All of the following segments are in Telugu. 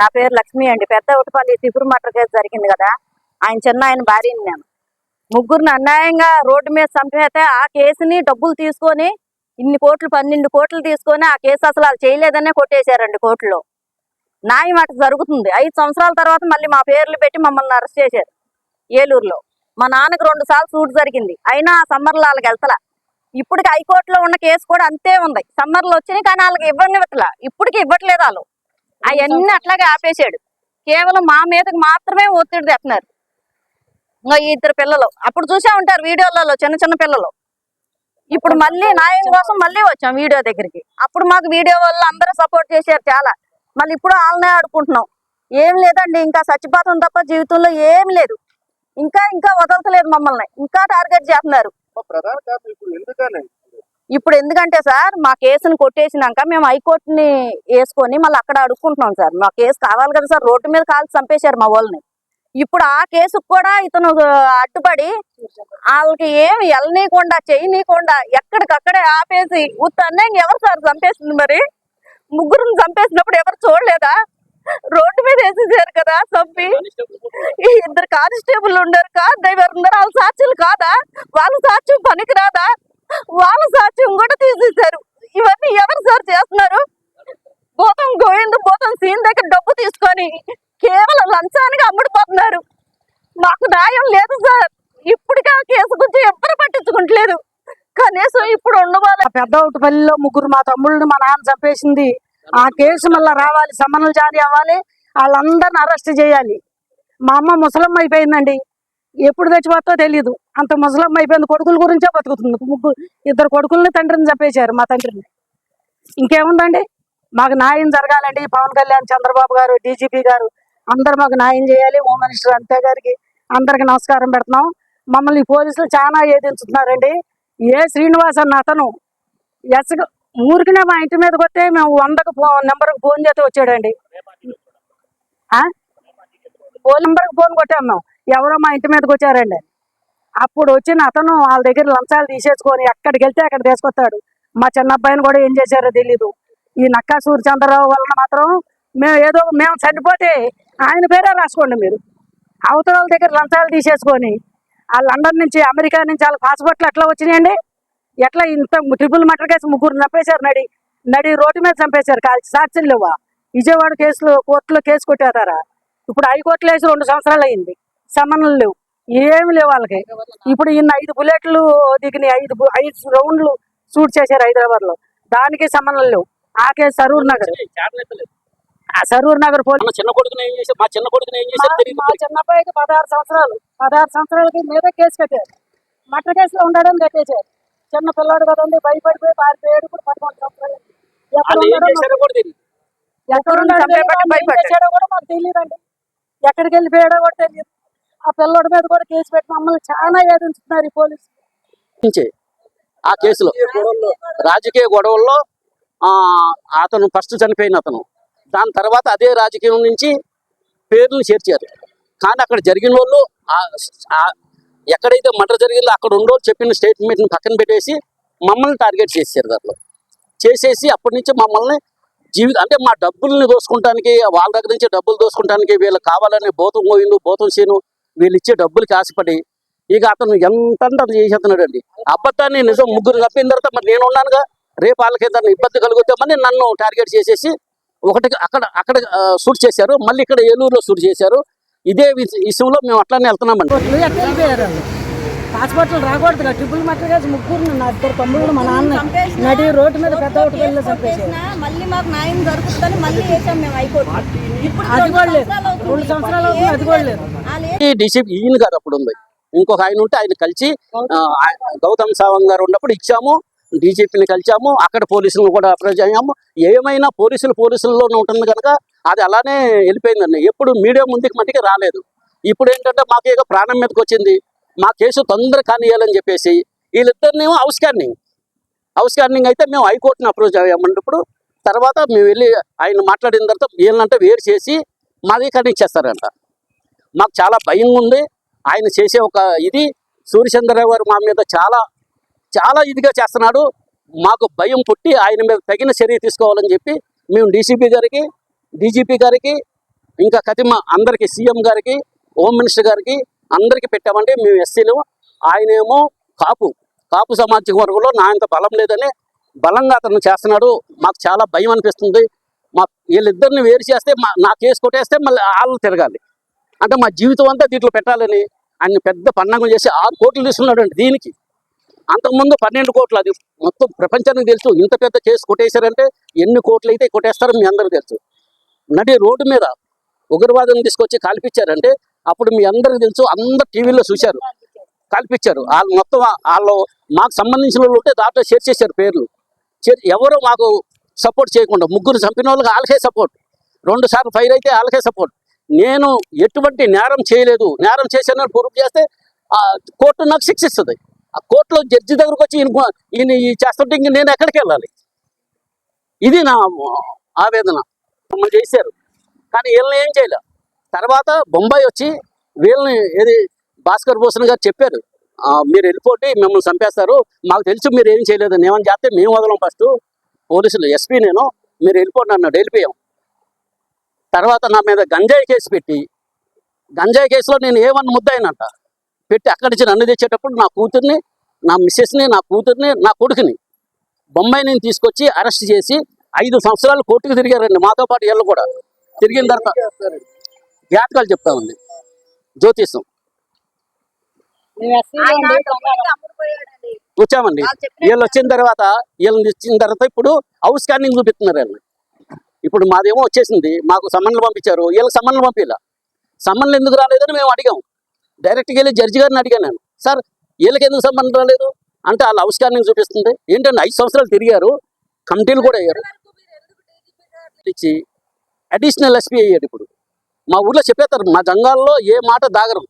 నా పేరు లక్ష్మి అండి. పెద్ద ఉటపల్లి తిపురు మటర్ కేసు జరిగింది కదా. ఆయన చిన్న ఆయన భార్యని నేను. ముగ్గురిని అన్యాయంగా రోడ్డు మీద చంపేస్తే ఆ కేసుని డబ్బులు తీసుకొని ఇన్ని కోట్లు పన్నెండు కోట్లు తీసుకొని ఆ కేసు అసలు వాళ్ళు చేయలేదనే కొట్టేశారండి కోర్టులో. న్యాయం అటు జరుగుతుంది. ఐదు సంవత్సరాల తర్వాత మళ్ళీ మా పేర్లు పెట్టి మమ్మల్ని అరెస్ట్ చేశారు ఏలూరులో. మా నాన్నకు రెండు సార్లు సూట్ జరిగింది. అయినా సమ్మర్లు సమ్మర్లో వాళ్ళకి వెళ్తలా. ఇప్పటికి హైకోర్టులో ఉన్న కేసు కూడా అంతే ఉంది. సమ్మర్లో వచ్చినాయి కానీ వాళ్ళకి ఇవ్వని ఇవ్వట్లా ఇప్పటికి ఇవ్వట్లేదు వాళ్ళు. అవన్నీ అట్లాగే ఆపేశాడు. కేవలం మా మీదకి మాత్రమే ఒత్తిడి తెస్తున్నారు ఇంకా ఈ ఇద్దరు పిల్లలు. అప్పుడు చూసే ఉంటారు వీడియోలలో చిన్న చిన్న పిల్లలు. ఇప్పుడు మళ్ళీ న్యాయం కోసం మళ్ళీ వచ్చాం వీడియో దగ్గరికి. అప్పుడు మాకు వీడియో వల్ల అందరూ సపోర్ట్ చేశారు చాలా. మళ్ళీ ఇప్పుడు వాళ్ళనే ఆడుకుంటున్నాం. ఏం లేదండి ఇంకా చచ్చిపోతాం తప్ప జీవితంలో ఏం లేదు. ఇంకా ఇంకా వదలతలేదు మమ్మల్ని. ఇంకా టార్గెట్ చేస్తున్నారు. ఇప్పుడు ఎందుకంటే సార్ మా కేసుని కొట్టేసినాక మేము హైకోర్టుని వేసుకొని మళ్ళీ అక్కడ అడుక్కుంటున్నాం సార్. మా కేసు కావాలి కదా సార్ రోడ్డు మీద కాల్చి చంపేశారు మా వాళ్ళని. ఇప్పుడు ఆ కేసుకు కూడా ఇతను అడ్డుపడి వాళ్ళకి ఏమి వెళ్ళనీయకుండా చేయనీయకుండా ఎక్కడికక్కడే ఆపేసి ఉత్తన్నే ఎవరు సార్ చంపేసింది మరి? ముగ్గురుని చంపేసినప్పుడు ఎవరు చూడలేదా? రోడ్డు మీద వేసేసారు కదా చంపి. ఈ ఇద్దరు కానిస్టేబుల్ ఉండరు కార్ డ్రైవర్ ఉన్నారు. వాళ్ళ సాక్షులు కాదా? వాళ్ళ సాక్ష్యం పనికిరాదా? వాళ్ళ సాక్ష్యం కూడా తీసేశారు. ఇవన్నీ ఎవరు సార్ చేస్తున్నారు? భూతం గోవింద భూతం సీన్ దగ్గర డబ్బు తీసుకొని కేవలం లంచానికి అమ్ముడుపోతున్నారు. మాకు న్యాయం లేదు సార్. ఇప్పటికే ఆ కేసు గురించి ఎవ్వరు పట్టించుకుంటలేదు. కనీసం ఇప్పుడు ఉండవాలి పెద్ద ఒకటిపల్లిలో ముగ్గురు మా తమ్ముళ్ళని మా నాన్న చంపేసింది. ఆ కేసు మళ్ళా రావాలి సమన్లు జారీ అవ్వాలి వాళ్ళందరిని అరెస్ట్ చేయాలి. మా అమ్మ ముసలమ్మ అయిపోయిందండి. ఎప్పుడు తెచ్చిపోతో తెలియదు అంత ముసలమ్మ అయిపోయింది కొడుకుల గురించే బతుకుతుంది. ముగ్గురు ఇద్దరు కొడుకుల్ని తండ్రిని చంపేశారు మా తండ్రిని. ఇంకేముందండి? మాకు న్యాయం జరగాలండి. పవన్ కళ్యాణ్ చంద్రబాబు గారు డీజీపీ గారు అందరు మాకు న్యాయం చేయాలి. హోమ్ మినిస్టర్ అంతే గారికి అందరికి నమస్కారం పెడుతున్నాం. మమ్మల్ని పోలీసులు చాలా ఏదించుతున్నారండి. ఏ శ్రీనివాస్ అన్న అతను ఎస్ ఊరికినే మా ఇంటి మీదకి వస్తే మేము వందకు ఫో నెంబర్కి ఫోన్ చేస్తే వచ్చాడండి. ఆ? ఫోన్ నెంబర్కి ఫోన్ కొట్టాం మేము. ఎవరో మా ఇంటి మీదకి వచ్చారండి. అప్పుడు వచ్చిన అతను వాళ్ళ దగ్గర లంచాలు తీసేసుకొని ఎక్కడికి వెళ్తే అక్కడ తీసుకొస్తాడు. మా చిన్న అబ్బాయిని కూడా ఏం చేశారో తెలీదు. ఈ నక్కా సూర్యచంద్రరావు వలన మాత్రం మేము ఏదో మేము చనిపోతే ఆయన పేరే రాసుకోండి మీరు. అవతల వాళ్ళ దగ్గర లంచాలు తీసేసుకొని ఆ లండన్ నుంచి అమెరికా నుంచి వాళ్ళ పాస్పోర్ట్లు ఎట్లా వచ్చినాయండి? ఎట్లా ఇంత ట్రిపుల్ మటర్ కేసు ముగ్గురు చంపేశారు నడి నడి రోడ్డు మీద చంపేశారు కాల్చి సాక్షులు లేవా? విజయవాడ కేసులో కోర్టులో కేసు కొట్టేతారా ఇప్పుడు హైకోర్టులో వేసి రెండు సంవత్సరాలు అయింది. సమన్లు లేవు. ఏమి లేవు వాళ్ళకి. ఇప్పుడు ఇన్ని ఐదు బుల్లెట్లు దిగినాయి ఐదు ఐదు రౌండ్లు షూట్ చేశారు హైదరాబాద్లో దానికి సంబంధం లేవు. ఆ కేసు సరూర్ నగర్. ఆ సరూర్ నగర్ పోలీస్ చిన్న కొడుకుని ఏం చేశారు? మా చిన్న కొడుకుని ఏం చేశారు మా పదహారు సంవత్సరాలు. పదహారు సంవత్సరాలకి మీద కేసు కట్టారు. మటర్ కేసులో ఉండడం కట్టేశారు. చిన్న పిల్లాడు కదండి భయపడిపోయి పారిపోయాడు ఇప్పుడు పదకొండు సంవత్సరాలు. ఎక్కడ కూడా మాకు తెలియదండి. ఎక్కడికి వెళ్ళిపోయాడో కూడా తెలియదు. ఆ పిల్లోడి మీద కూడా కేసు పెట్టి మమ్మల్ని చాలా వేధించుతున్నారు ఈ పోలీసులు. ఆ కేసులో రాజకీయ గొడవల్లో ఆ అతను ఫస్ట్ చనిపోయిన అతను. దాని తర్వాత అదే రాజకీయం నుంచి పేర్లు చేర్చారు. కానీ అక్కడ జరిగిన వాళ్ళు ఎక్కడైతే మర్డర్ జరిగిందో అక్కడ ఉండో చెప్పిన స్టేట్మెంట్ని పక్కన పెట్టేసి మమ్మల్ని టార్గెట్ చేశారు దాంట్లో. చేసేసి అప్పటి నుంచి మమ్మల్ని జీవిత అంటే మా డబ్బుల్ని దోసుకుంటానికి వాళ్ళ దగ్గర నుంచి డబ్బులు దోసుకుంటానికి వీళ్ళు కావాలని బోతం పోయిండు బోతం చేయను వీళ్ళు ఇచ్చే డబ్బులకి ఆశపడి ఇక అతను ఎంత చేసేస్తున్నాడు అండి. అబద్ధాన్ని నిజం ముగ్గురు తప్పిన తర్వాత మరి నేను ఉన్నానుగా రేపు వాళ్ళకి ఏదైనా ఇబ్బంది కలుగుతామని నన్ను టార్గెట్ చేసేసి ఒకటి అక్కడ అక్కడ షూట్ చేశారు మళ్ళీ ఇక్కడ ఏలూరులో షూట్ చేశారు. ఇదే విషయంలో మేము అట్లానే వెళ్తున్నామండి. పాస్పోర్ట్లు రాకూడదు కదా. ట్రిపుల్ మటర్ కేసు ముగ్గురు నా ఇద్దరు తమ్ముళ్ళు మా నాన్న నడి రోడ్డు మీద పెద్ద ఒకటి వెళ్ళి చంపేశారు. మళ్ళీ మాకు న్యాయం జరుగుతుందని మళ్ళీ వేసాం మేము హైకోర్టు ఇప్పుడు అది కూడా లేదు. రెండు సంవత్సరాలు అవుతుంది అది కూడా లేదు. డీసీపీ ఈయన గారు అప్పుడు ఉంది. ఇంకొక ఆయన ఉంటే ఆయన కలిసి గౌతమ్ సావంగ్ గారు ఉన్నప్పుడు ఇచ్చాము డీజీపీని కలిసాము అక్కడ పోలీసులను కూడా అప్రోచ్ అయ్యాము ఏమైనా పోలీసులు పోలీసుల్లోనే ఉంటుంది కనుక అది అలానే వెళ్ళిపోయిందండి. ఎప్పుడు మీడియా ముందుకు మట్టికి రాలేదు. ఇప్పుడు ఏంటంటే మాకు ఇక ప్రాణం మీదకి వచ్చింది. మా కేసు తొందర కానియాలని చెప్పేసి వీళ్ళిద్దరినేమో హౌస్ స్కానింగ్. హౌస్ స్కానింగ్ అయితే మేము హైకోర్టుని అప్రోచ్ అయ్యామన్నప్పుడు తర్వాత మేము వెళ్ళి ఆయన మాట్లాడిన తర్వాత వీళ్ళంటే వేరు చేసి మాది కనిచ్చేస్తారంట మాకు చాలా భయం ఉంది. ఆయన చేసే ఒక ఇది సూర్యచంద్రరావు గారు మా మీద చాలా చాలా ఇదిగా చేస్తున్నాడు. మాకు భయం పుట్టి ఆయన మీద తగిన చర్య తీసుకోవాలని చెప్పి మేము డీసీపీ గారికి డీజీపీ గారికి ఇంకా కతిమ అందరికి సీఎం గారికి హోమ్ మినిస్టర్ గారికి అందరికి పెట్టామండి మేము ఎస్సీలు. ఆయనేమో కాపు కాపు సామాజిక వర్గంలో నా ఇంత బలం లేదని బలంగా అతను చేస్తున్నాడు. మాకు చాలా భయం అనిపిస్తుంది. మా వీళ్ళిద్దరిని వేరు చేస్తే మా నా కేసు కొట్టేస్తే మళ్ళీ వాళ్ళు తిరగాలి. అంటే మా జీవితం అంతా దీంట్లో పెట్టాలని ఆయన పెద్ద పన్నాగం చేసి ఆరు కోట్లు తీసుకున్నాడు అండి దీనికి. అంతకుముందు పన్నెండు కోట్లు అది మొత్తం ప్రపంచానికి తెలుసు. ఇంత పెద్ద కేసు కొట్టేశారంటే ఎన్ని కోట్లు అయితే కొట్టేస్తారో మీ అందరికీ తెలుసు. నడి రోడ్డు మీద ఉగ్రవాదం తీసుకొచ్చి కాల్పించారంటే అప్పుడు మీ అందరికీ తెలుసు. అందరు టీవీలో చూశారు. కల్పించారు. వాళ్ళు మొత్తం వాళ్ళు మాకు సంబంధించిన వాళ్ళు ఉంటే దాంట్లో షేర్ చేశారు పేర్లు. చేర్- ఎవరు మాకు సపోర్ట్ చేయకుండా ముగ్గురు చంపిన వాళ్ళకి వాళ్ళకే సపోర్ట్. రెండు సార్లు ఫైర్ అయితే వాళ్ళకే సపోర్ట్. నేను ఎటువంటి నేరం చేయలేదు. నేరం చేశానని ప్రూఫ్ చేస్తే ఆ కోర్టు నాకు శిక్షిస్తుంది ఆ కోర్టులో జడ్జి దగ్గరకు వచ్చి ఈయన ఈయన ఈ చేస్తుంటే ఇంక నేను ఎక్కడికి వెళ్ళాలి? ఇది నా ఆవేదన. మమ్మల్ని చేశారు. కానీ వీళ్ళని ఏం చేయలే. తర్వాత బొంబాయి వచ్చి వీళ్ళని ఏది భాస్కర్ భూషణ్ గారు చెప్పారు. మీరు వెళ్ళిపోతే మిమ్మల్ని చంపేస్తారు. మాకు తెలుసు మీరు ఏం చేయలేదు. ఏమని చేస్తే మేము వదలం ఫస్ట్. పోలీసులు ఎస్పీ నేను మీరు వెళ్ళిపోండి అన్నాడు. వెళ్ళిపోయాం. తర్వాత నా మీద గంజాయి కేసు పెట్టి గంజాయి కేసులో నేను ఏమన్నా ముద్దాయినంట పెట్టి అక్కడి నుంచి నన్ను తెచ్చేటప్పుడు నా కూతుర్ని నా మిస్సెస్ని నా కూతుర్ని నా కొడుకుని బొంబాయి నుంచి తీసుకొచ్చి అరెస్ట్ చేసి ఐదు సంవత్సరాలు కోర్టుకు తిరిగారండి మాతో పాటు వీళ్ళు కూడా. తిరిగిన తర్వాత జాతకాలు చెప్తా ఉంది. జ్యోతిషం. వచ్చామండి. వీళ్ళు వచ్చిన తర్వాత వీళ్ళని ఇచ్చిన తర్వాత ఇప్పుడు హౌస్ స్కానింగ్ చూపిస్తున్నారు వీళ్ళని ఇప్పుడు మాదేమో వచ్చేసింది మాకు సమ్మన్లు పంపించారు. వీళ్ళకి సమ్మన్లు పంపిలా. సమ్మన్లు ఎందుకు రాలేదని మేము అడిగాం. డైరెక్ట్గా వెళ్ళి జడ్జి గారిని అడిగాను నేను. సార్ వీళ్ళకి ఎందుకు సమ్మన్లు రాలేదు? అంటే వాళ్ళ హౌస్ చూపిస్తుంది. ఏంటంటే ఐదు సంవత్సరాలు తిరిగారు. కమిటీలు కూడా అయ్యారు. ఇచ్చి అడిషనల్ ఎస్పీ అయ్యాడు ఇప్పుడు. మా ఊర్లో చెప్పేస్తారు మా జంగాల్లో ఏ మాట దాగరం.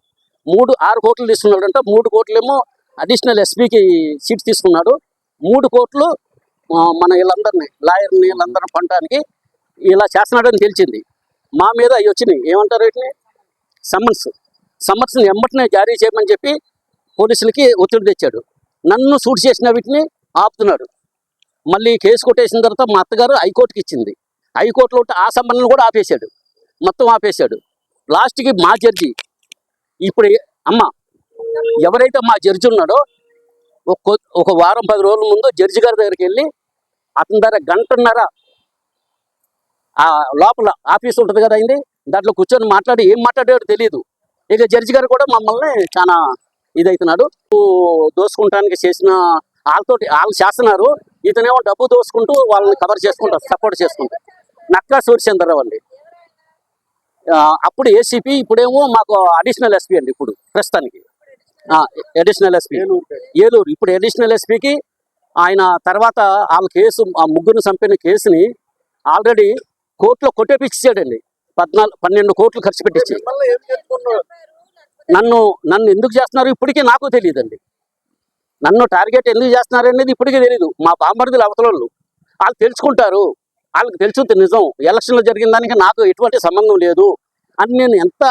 మూడు ఆరు కోట్లు తీసుకున్నాడు అంటే. మూడు కోట్లేమో అడిషనల్ ఎస్పీకి సీట్ తీసుకున్నాడు. మూడు కోట్లు మన వీళ్ళందరినీ లాయర్ని వీళ్ళందరిని పండడానికి ఇలా చేస్తున్నాడని తెలిసింది మా మీద అవి వచ్చినాయి. ఏమంటారు వీటిని? సమ్మన్స్. సమ్మన్స్ని ఎంబటినే జారీ చేయమని చెప్పి పోలీసులకి ఒత్తిడి తెచ్చాడు. నన్ను సూట్ చేసిన వీటిని ఆపుతున్నాడు. మళ్ళీ కేసు కొట్టేసిన తర్వాత మా అత్తగారు హైకోర్టుకి ఇచ్చింది. హైకోర్టులో ఉంటే ఆ సంబంధం కూడా ఆపేశాడు. మొత్తం ఆపేశాడు. లాస్ట్కి మా జడ్జి ఇప్పుడు అమ్మ ఎవరైతే మా జడ్జి ఉన్నాడో ఒక ఒక వారం పది రోజుల ముందు జడ్జి గారి దగ్గరికి వెళ్ళి అతని దగ్గర గంటన్నర ఆ లోపల ఆఫీస్ ఉంటుంది కదా అయింది దాంట్లో కూర్చొని మాట్లాడి ఏం మాట్లాడాడో తెలియదు ఇక జడ్జి గారు కూడా మమ్మల్ని చాలా ఇదవుతున్నాడు దోసుకుంటానికి చేసిన వాళ్ళతోటి వాళ్ళు చేస్తున్నారు. ఇతనేమో డబ్బు దోసుకుంటూ వాళ్ళని కవర్ చేసుకుంటారు సపోర్ట్ చేసుకుంటారు నక్కా సూర్యచంద్రరావు అండి. అప్పుడు ఏసీపీ ఇప్పుడేమో మాకు అడిషనల్ ఎస్పీ అండి ఇప్పుడు ప్రస్తుతానికి. అడిషనల్ ఎస్పీ ఏలూరు ఏలూరు ఇప్పుడు అడిషనల్ ఎస్పీకి ఆయన తర్వాత వాళ్ళ కేసు ఆ ముగ్గురు చంపిన కేసుని ఆల్రెడీ కోర్టులో కొట్టేపిచ్చాడండి పద్నాలుగు పన్నెండు కోట్లు ఖర్చు పెట్టించి నన్ను నన్ను ఎందుకు చేస్తున్నారు? ఇప్పటికీ నాకు తెలియదండి. నన్ను టార్గెట్ ఎందుకు చేస్తున్నారు అనేది ఇప్పటికీ తెలియదు మా బాంబర్దులు అవతలోళ్ళు. వాళ్ళు తెలుసుకుంటారు. వాళ్ళకి తెలుసు నిజం. ఎలక్షన్లో జరిగిన దానికి నాకు ఎటువంటి సంబంధం లేదు. అని నేను ఎంత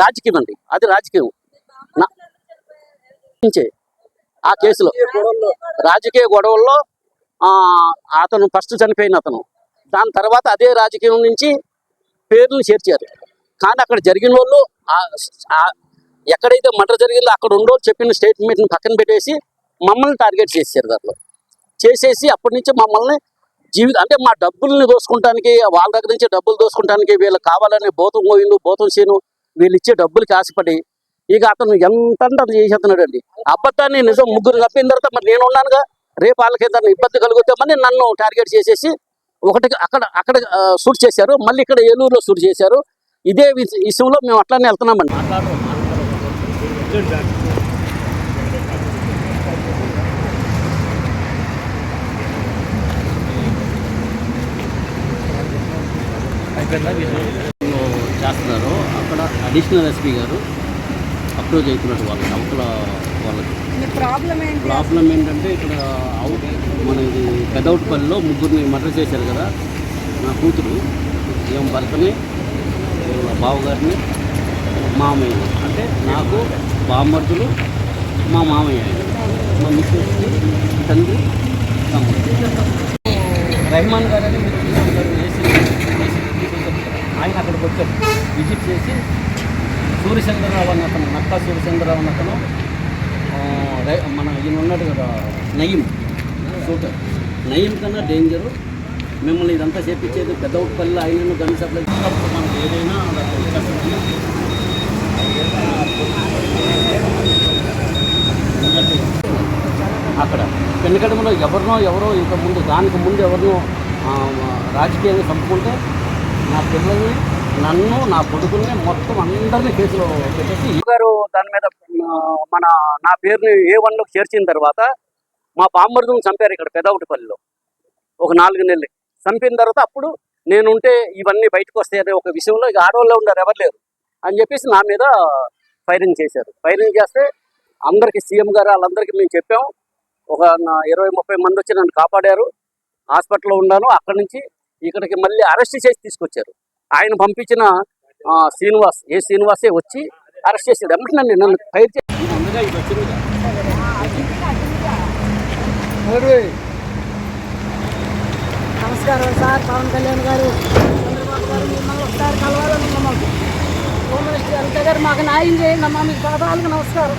రాజకీయ అండి. అది రాజకీయం. ఆ కేసులో రాజకీయ గొడవల్లో ఆ, అతను ఫస్ట్ చనిపోయిన అతను. దాని తర్వాత అదే రాజకీయం నుంచి పేర్లు చేర్చారు. కానీ అక్కడ జరిగిన వాళ్ళు ఎక్కడైతే మటర్ జరిగిందో అక్కడ ఉండో చెప్పిన స్టేట్మెంట్ని పక్కన పెట్టేసి మమ్మల్ని టార్గెట్ చేశారు దాంట్లో. చేసేసి అప్పటి నుంచి మమ్మల్ని జీవితం అంటే మా డబ్బుల్ని దోసుకుంటానికి వాళ్ళ దగ్గర నుంచి డబ్బులు దోసుకుంటానికి వీళ్ళకి కావాలని బోతం పోయిండు బోతం చేయను వీళ్ళు ఇచ్చే డబ్బులకి ఆశపడి ఇక అతను ఎంత అతను చేసేస్తున్నాడు అండి అబద్ధాన్ని నిజం ముగ్గురు తప్పిన తర్వాత మరి నేను ఉన్నానుగా రేపు వాళ్ళకి ఏదైనా ఇబ్బంది కలుగుతామని నన్ను టార్గెట్ చేసేసి ఒకటి అక్కడ అక్కడ షూట్ చేశారు. మళ్ళీ ఇక్కడ ఏలూరులో షూట్ చేశారు. ఇదే విష- విషయంలో మేము అట్లానే వెళ్తున్నామండి. చేస్తున్నారు. అక్కడ అడిషనల్ ఎస్పీ గారు అప్రోచ్ అవుతున్నట్టు వాళ్ళకి అవతల వాళ్ళకి. ప్రాబ్లం ఏంటి? ప్రాబ్లం ఏంటంటే ఇక్కడ అవుట్ మన ఇది పెదౌట్పల్లిలో ముగ్గురిని మర్డర్ చేశారు కదా నా కూతురు ఏం భర్తని బావగారిని మామయ్య అంటే నాకు బామ్మర్దులు మా మామయ్య ఆయన. మా మిస్సెస్కి తండ్రి రెహమాన్ గారు అని మీరు చూసి ఉంటారు, ఆయన అక్కడికి వచ్చాడు విజిట్ చేసి సూర్యచంద్రరావు అన్న అతను నక్కా సూర్యచంద్రరావు అన్న అతను మన ఈయన ఉన్నాడు కదా నయీం. సూపర్. నయీం కన్నా డేంజరు. మిమ్మల్ని ఇదంతా చేపించేది పెద్ద పల్లె ఆయన గన్ సప్లై చేసినప్పుడు మనకు ఏదైనా అక్కడ పెన్నకడమలో ఎవరినో ఎవరో ఇంత ముందు దానికి ముందు ఎవరినో రాజకీయంగా చంపుకుంటే నా పిల్లల్ని నన్ను నా కొడుకుని మొత్తం అందరినీ కేసులో పెట్టేసి గారు దాని మీద మన నా పేరుని ఏ వన్లోకి చేర్చిన తర్వాత మా బామ్మర్దుని చంపారు ఇక్కడ పెదవుటిపల్లిలో. ఒక నాలుగు నెలలు. చంపిన తర్వాత అప్పుడు నేనుంటే ఇవన్నీ బయటకు వస్తాయి అనే ఒక విషయంలో ఇక ఆడవాళ్ళు ఉన్నారు ఎవరు లేరు అని చెప్పేసి నా మీద ఫైరింగ్ చేశారు. ఫైరింగ్ చేస్తే అందరికి సీఎం గారు వాళ్ళందరికీ మేము చెప్పాము. ఒక ఇరవై ముప్పై మంది వచ్చి నన్ను కాపాడారు. హాస్పిటల్లో ఉన్నాను. అక్కడి నుంచి ఇక్కడికి మళ్ళీ అరెస్ట్ చేసి తీసుకొచ్చారు. ఆయన పంపించిన శ్రీనివాస్ ఏ శ్రీనివాసే వచ్చి అరెస్ట్ చేశాడు. ఎమ్మటి నన్ను నన్ను ఫైర్ చేసి నమస్కారం సార్ పవన్ కళ్యాణ్ గారు. చంద్రబాబు గారు మిమ్మల్ని ఒకసారి కలవాలని మాకు హోమ్ మినిస్టర్ గారు మాకు న్యాయం చేయండి అమ్మా మీకు పదాలకు నమస్కారం.